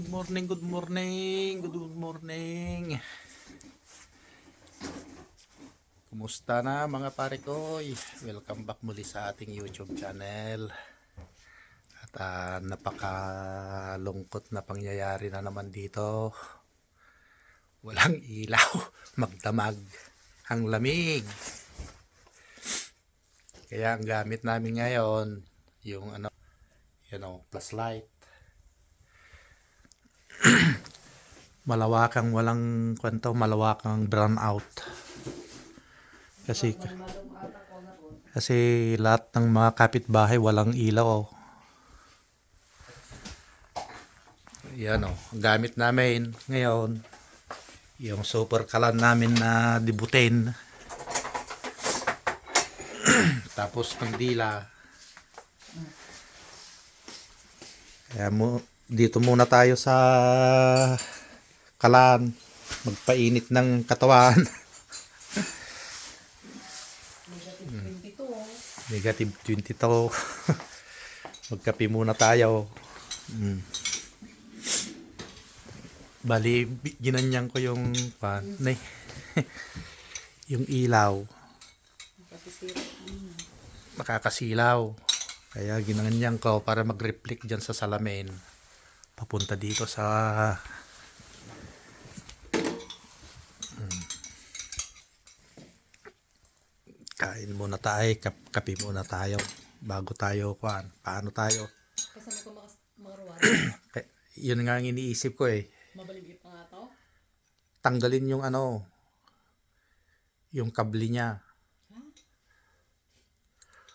good morning, good morning, good morning. Kumusta na mga pare ko? Welcome back muli sa ating YouTube channel. At ah, napakalungkot na pangyayari na naman dito. Walang ilaw, magdamag ang lamig. Kaya ang gamit namin ngayon, yung ano, you know, plus light. malawakang walang kwento, malawakang brown out. Kasi kasi lahat ng mga kapitbahay walang ilaw. Oh. Yan oh, gamit namin ngayon yung super kalan namin na dibutin. Tapos ng dila. Kaya mo, dito muna tayo sa kalan. Magpainit ng katawan. Negative 22. Magkape muna tayo. Mm. Bali, ginanyan ko yung pan, nay, yung ilaw. Nakakasilaw. Kaya ginanyan ko para mag-reflect dyan sa salamin. Papunta dito sa kain muna tayo, kap kape muna tayo bago tayo kuan. Paano tayo? Kasama ko mga mga ruwan. Eh, yun nga ang iniisip ko eh. Mabaligit pa nga to. Tanggalin yung ano, yung kabli niya.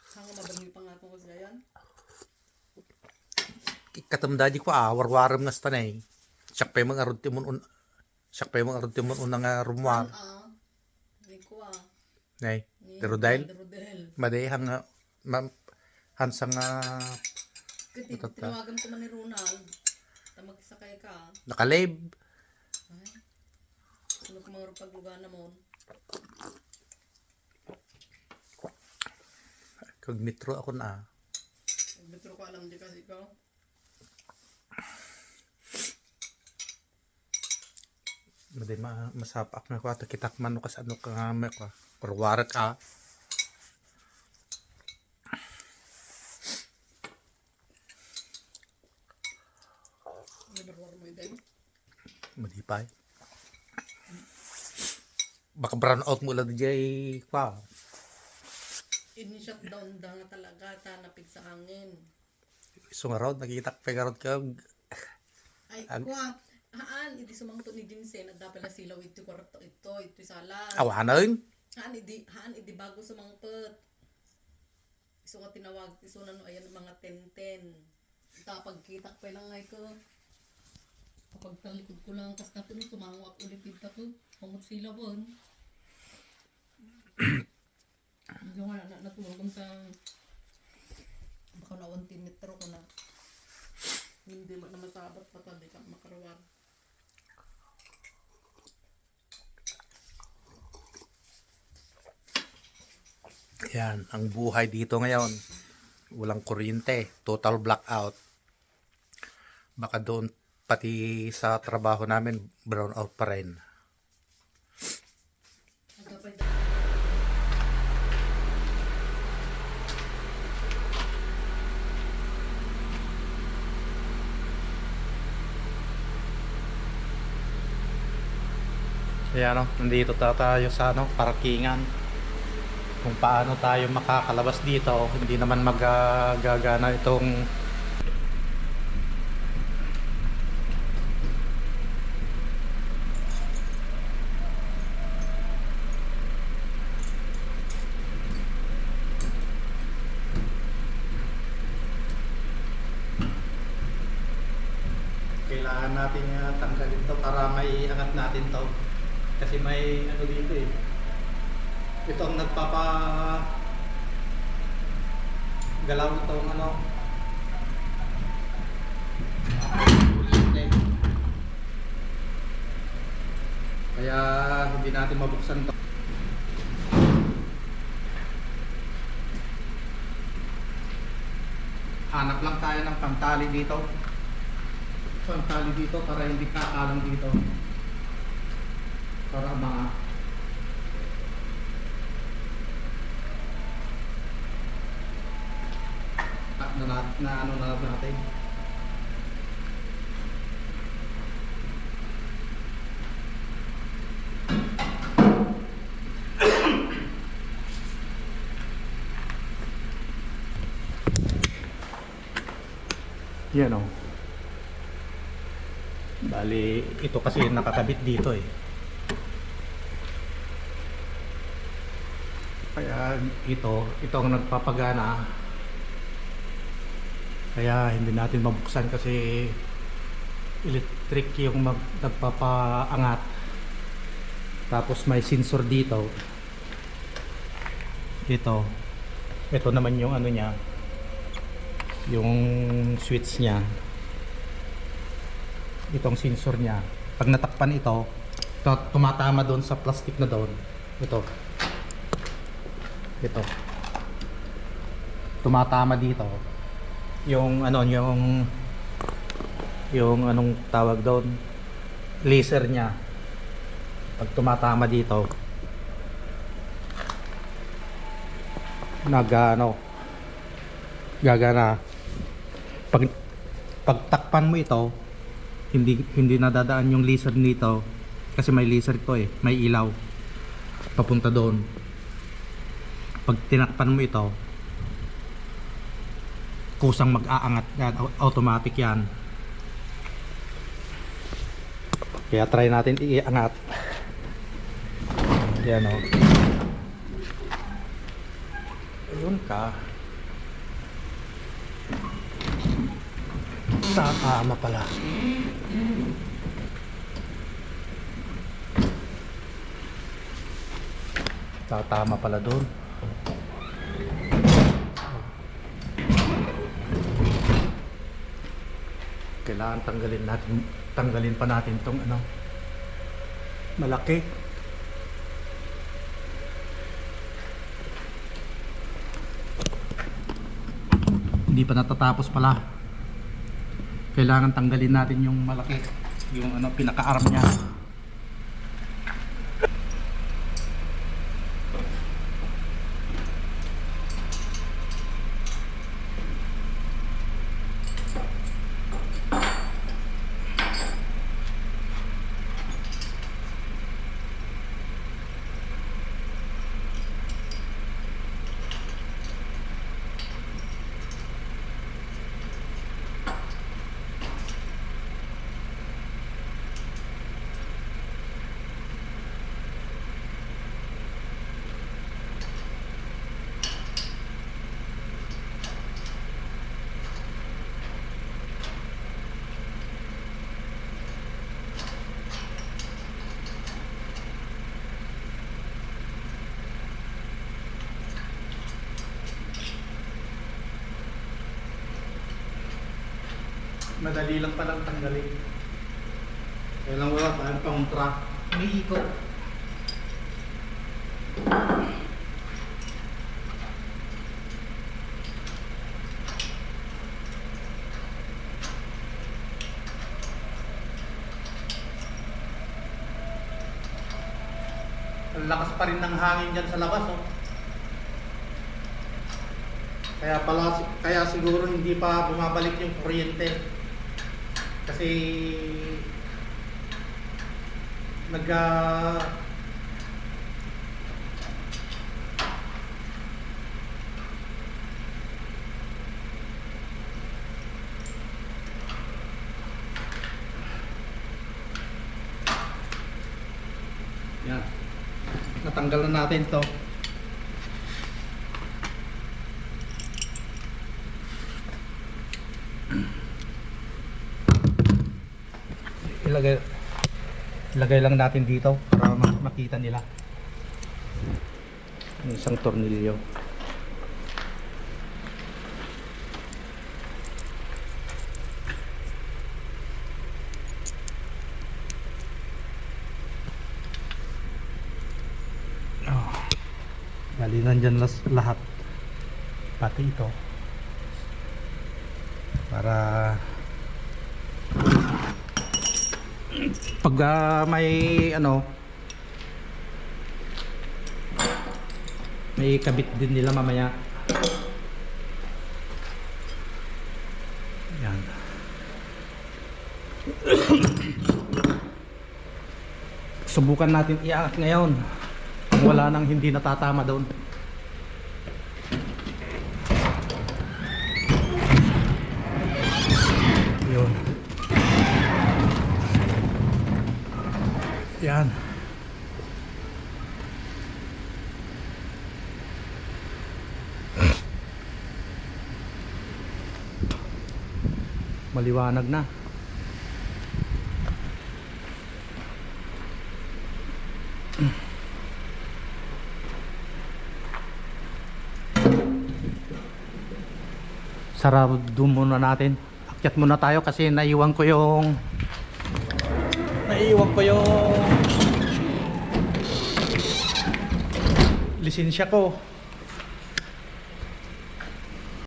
Saan nga mabaligit pa nga to kasi yan? Katamda di ko ah, warwaram nga sa tanay. Siyak pa yung mga arunti mo un siyak pa yung mga arunti mo unang nga rumwar. Ah, hindi ko ah. Nay, pero dahil madayang nga ma, hansang nga Kasi tinawagan ko man ni Ronald. Tamag sakay ka. nakalib. Ay. Ano ko mga paglugan na mo? Kag metro ako na. ah. Betro ko alam di kasi ikaw. Maday ma masapak na ko ato kitak man no kas ano ka nga may ka. Warwar ka. Yun din. Madipay. Baka brown out mo lang DJ pa. In-shut down da nga talaga. Tanapig sa hangin. So nga raw, nakita pa raw ka. Ay, Ag- kuha. Haan, hindi sumangto ni Jinsen. At dapat na silaw ito kwarto ito. Ito sala. Awanan. Haan, idi, haan, idi bago sumangtot. Iso ka tinawag, iso na no, ayan mga tenten. Tapag kita pa lang ngay ko. Kapag talikod ko lang, kas natin sumangwak ulit dito ko. Pangot sila bon. Hindi nga na, natulog ang sa baka na 1 metro ko na. Hindi mo na masabat pa di ka makarawag. Yan, ang buhay dito ngayon. Walang kuryente, total blackout. Baka doon pati sa trabaho namin brown out pa rin. Nagkapay Kaya ano, nandito ta tayo sa ano, parkingan. Kung paano tayo makakalabas dito, hindi naman magagana itong kailangan natin uh, tanggalin to para may angat natin to. Kasi may ano dito eh ito ang nagpapa galaw itong ano. Kaya hindi natin mabuksan to. Hanap lang tayo ng pantali dito. Pantali dito para hindi kakalang dito. Para mga na, na, na ano na natin. Yan o. Bali, ito kasi nakakabit dito eh. Kaya ito, ito ang nagpapagana. Kaya hindi natin mabuksan kasi electric yung mag, nagpapaangat. Tapos may sensor dito. Ito. Ito naman yung ano niya. Yung switch niya. Itong sensor niya. Pag natakpan ito, tumatama doon sa plastic na doon. Ito. Ito. Tumatama dito. Yung ano, yung yung anong tawag doon? Laser niya. Pag tumatama dito nag ano gagana. Pag pagtakpan mo ito hindi hindi nadadaan yung laser nito kasi may laser ito eh may ilaw papunta doon. Pag tinakpan mo ito kusang mag-aangat yan au- automatic yan. Kaya try natin iangat yan o ayun ka. Tatama pala. Tatama pala doon kailangan tanggalin natin tanggalin pa natin tong ano. Malaki. Hindi pa natatapos pala. Kailangan tanggalin natin yung malaki yung ano pinaka-arm niya madali lang palang tanggalin kaya lang wala tayong pangontra umiikot Ang lakas pa rin ng hangin dyan sa labas oh. Kaya pala kaya siguro hindi pa bumabalik yung kuryente. Kasi nag ah, Yan. Natanggal na natin 'to. ilagay ilagay lang natin dito para ma- makita nila. Yung isang tornilyo. Oh. bali nandyan lahat. Pati ito. Para pag ah, may ano may kabit din nila mamaya. Yan subukan natin iangat ngayon. Wala nang hindi natatama doon. Yun yan. Maliwanag na. Sarado muna natin. Akyat muna tayo kasi naiwan ko yung naiwan ko yung lisensya ko